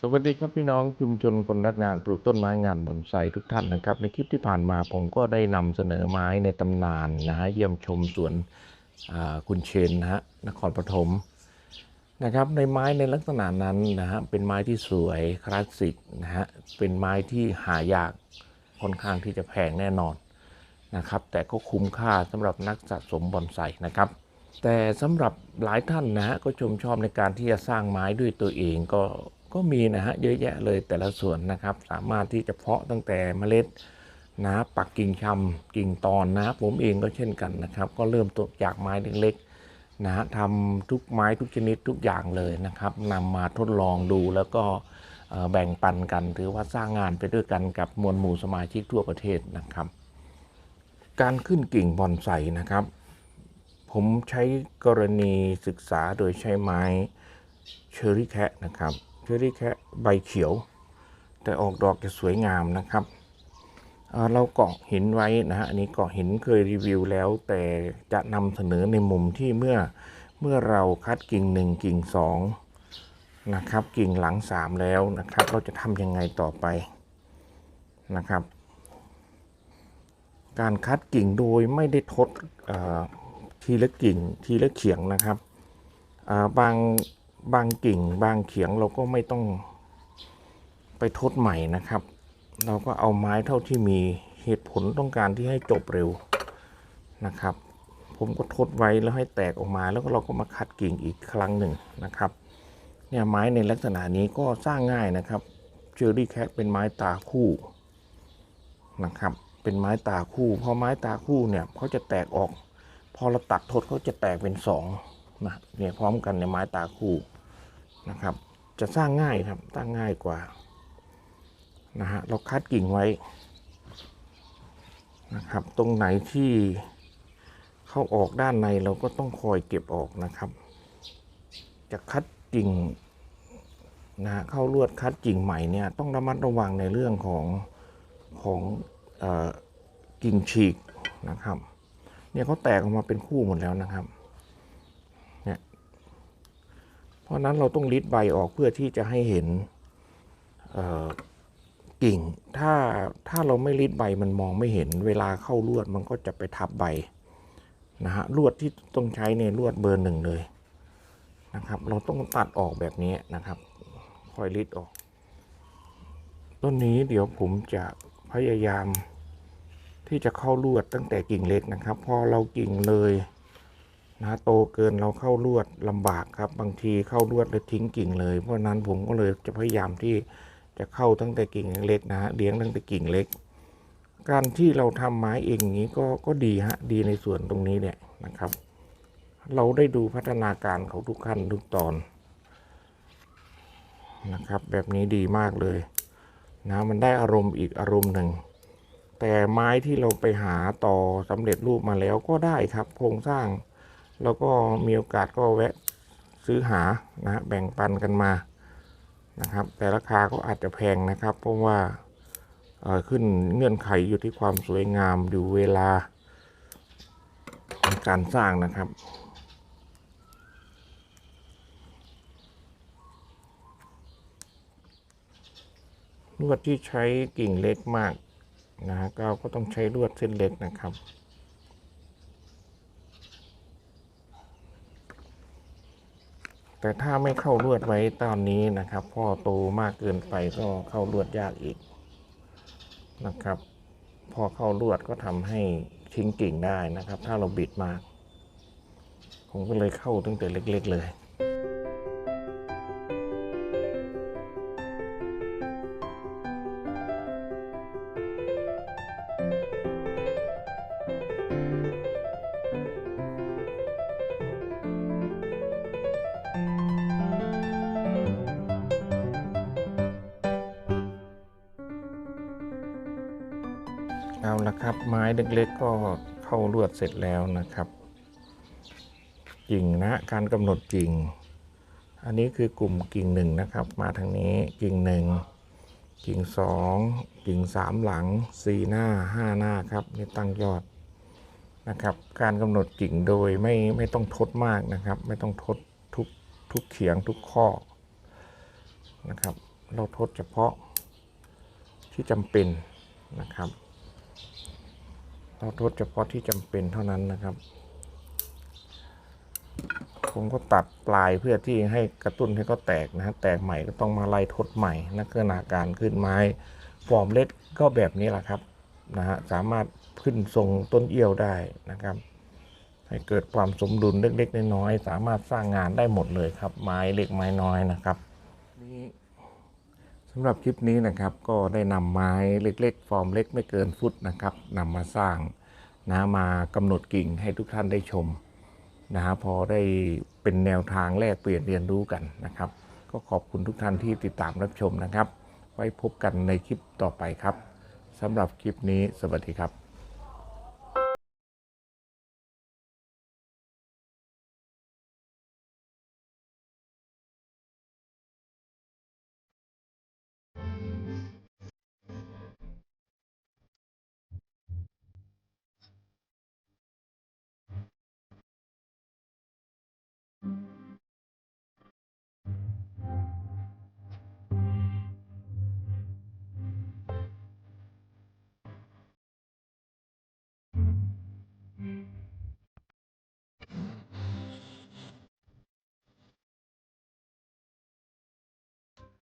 สวัสดีครับพี่น้องชุมชนคนรักงานปลูกต้นไม้งานบอนไซทุกท่านนะครับ ในคลิปที่ผ่านมาผมก็ได้นำเสนอไม้ในตำนานนะฮะเยี่ยมชมสวนคุณเชนนะฮะนครปฐมนะครับในไม้ในลักษณะนั้นนะฮะเป็นไม้ที่สวยคลาสสิกนะฮะเป็นไม้ที่หายากค่อนข้างที่จะแพงแน่นอนนะครับ แต่ก็คุ้มค่าสำหรับนักสะสมบอนไซนะครับแต่สำหรับหลายท่านนะฮะก็ชมชอบในการที่จะสร้างไม้ด้วยตัวเองก็ ก็มีนะฮะเยอะแยะเลยแต่ละส่วนนะครับ สามารถที่จะเพาะตั้งแต่เมล็ดนะปักกิ่งชำกิ่งตอนนะผมเองก็เช่นกันนะครับ ก็เริ่มต้นจากไม้เล็กๆนะฮะทำทุกไม้ทุกชนิดทุกอย่างเลยนะครับนำมาทดลองดูแล้วก็แบ่งปันกันถือว่าสร้างงานไปด้วยกันกับมวลหมู่สมาชิกทั่วประเทศนะครับ การขึ้นกิ่งบอนไซนะครับ ผมใช้กรณีศึกษาโดยใช้ไม้เชอรี่แคะนะครับ เชอรี่แคะใบเขียว แต่ออกดอกจะสวยงามนะครับเเราเกาะหินไว้นะฮะอันนี้เกาะหินเคยรีวิวแล้ว แต่จะนำเสนอในมุมที่เมื่อเมื่อเราคัดกิ่งหนึ่งกิ่งสองนะครับ กิ่งหลังสามแล้วนะครับ เราจะทำยังไงต่อไปนะครับ การคัดกิ่งโดยไม่ได้ทดทีละกิ่งทีละเขียงนะครับบาง บางกิ่งบางเขียงเราก็ไม่ต้องไปทดใหม่นะครับ เราก็เอาไม้เท่าที่มีเหตุผลต้องการที่ให้จบเร็วนะครับ ผมก็ทดไว้แล้วให้แตกออกมาแล้วก็เราก็มาคัดกิ่งอีกครั้งหนึ่งนะครับ เนี่ยไม้ในลักษณะนี้ก็สร้างง่ายนะครับเจอรี่แคทเป็นไม้ตาคู่นะครับ เป็นไม้ตาคู่พอไม้ตาคู่เนี่ยเขาจะแตกออก พอเราตัดทดเขาจะแตกเป็นสองนะเนี่ยพร้อมกันในไม้ตาคู่ นะครับ จะสร้างง่ายครับสร้างง่ายกว่านะฮะเราคัดกิ่งไว้นะครับ ตรงไหนที่เข้าออกด้านในเราก็ต้องคอยเก็บออกนะครับ จะคัดกิ่งนะฮะเข้าลวดคัดกิ่งใหม่เนี่ยต้องระมัดระวังในเรื่องของของอกิ่งฉีกนะครับ เนี่ยเขาแตกออกมาเป็นคู่หมดแล้วนะครับ เนี่ย เพราะนั้นเราต้องริดใบออกเพื่อที่จะให้เห็นกิ่ง ถ้าถ้าเราไม่ริดใบมันมองไม่เห็น เวลาเข้าลวดมันก็จะไปทับใบนะฮะลวดที่ต้องใช้เนี่ยลวดเบอร์หนึ่งเลยนะครับ เราต้องตัดออกแบบนี้นะครับค่อยริดออก ต้นนี้เดี๋ยวผมจะพยายามที่จะเข้าลวดตั้งแต่กิ่งเล็กนะครับ พอเรากิ่งเลย นะโตเกินเราเข้าลวดลำบากครับ บางทีเข้าลวดแล้วทิ้งกิ่งเลย เพราะนั้นผมก็เลยจะพยายามที่จะเข้าตั้งแต่กิ่งเล็กนะฮะเลี้ยงตั้งแต่กิ่งเล็ก การที่เราทำไม้เองอย่างนี้ก็ก็ดีฮะดีในส่วนตรงนี้เนี่ยนะครับ เราได้ดูพัฒนาการเขาทุกขั้นทุกตอนนะครับ แบบนี้ดีมากเลยนะมันได้อารมณ์อีกอารมณ์หนึ่งแต่ไม้ที่เราไปหาต่อสำเร็จรูปมาแล้วก็ได้ครับ โครงสร้าง แล้วก็มีโอกาสก็แวะซื้อหานะฮะแบ่งปันกันมานะครับ แต่ราคาก็อาจจะแพงนะครับ เพราะว่าขึ้นเงื่อนไขอยู่ที่ความสวยงามอยู่เวลาการสร้างนะครับลวดที่ใช้กิ่งเล็กมากนะฮะก็ก็ต้องใช้ลวดเส้นเล็กนะครับ แต่ถ้าไม่เข้าลวดไว้ตอนนี้นะครับ พ่อโตมากเกินไปก็เข้าลวดยากอีกนะครับ พอเข้าลวดก็ทำให้ทิ้งกิ่งได้นะครับ ถ้าเราบิดมาก ผมก็เลยเข้าตั้งแต่เล็ก ๆ เลย เอาละครับ ไม้เล็กๆก็เข้าลวดเสร็จแล้วนะครับกิ่งนะการกำหนดกิ่ง อันนี้คือกลุ่มกิ่งหนึ่งนะครับ มาทางนี้กิ่งหนึ่งกิ่งสองกิ่งสามหลังสี่หน้าห้าหน้าครับนี่ตั้งยอดนะครับ การกำหนดกิ่งโดยไม่ไม่ต้องทดมากนะครับ ไม่ต้องทดทุกทุกเขียงทุกข้อนะครับ เราทดเฉพาะที่จำเป็นนะครับ เราทดเฉพาะที่จำเป็นเท่านั้นนะครับ ผมก็ตัดปลายเพื่อที่ให้กระตุ้นให้เขาแตกนะฮะแตกใหม่ก็ต้องมาไล่ทดใหม่นักนาการขึ้นไม้ฟอร์มเล็กก็แบบนี้แหละครับนะฮะสามารถขึ้นทรงต้นเอี้ยวได้นะครับ ให้เกิดความสมดุลเล็กๆน้อยๆสามารถสร้างงานได้หมดเลยครับ ไม้เล็กไม้น้อยนะครับนี่ำหรับคลิปนี้นะครับก็ได้นำไม้เล็กๆ ฟอร์มเล็กไม่เกินฟุตนะครับนำมาสร้างนะมากำหนดกิ่งให้ทุกท่านได้ชมนะฮะพอได้เป็นแนวทางแลกเปลี่ยนเรียนรู้กันนะครับ ก็ขอบคุณทุกท่านที่ติดตามรับชมนะครับ ไว้พบกันในคลิปต่อไปครับสำหรับคลิปนี้สวัสดีครับ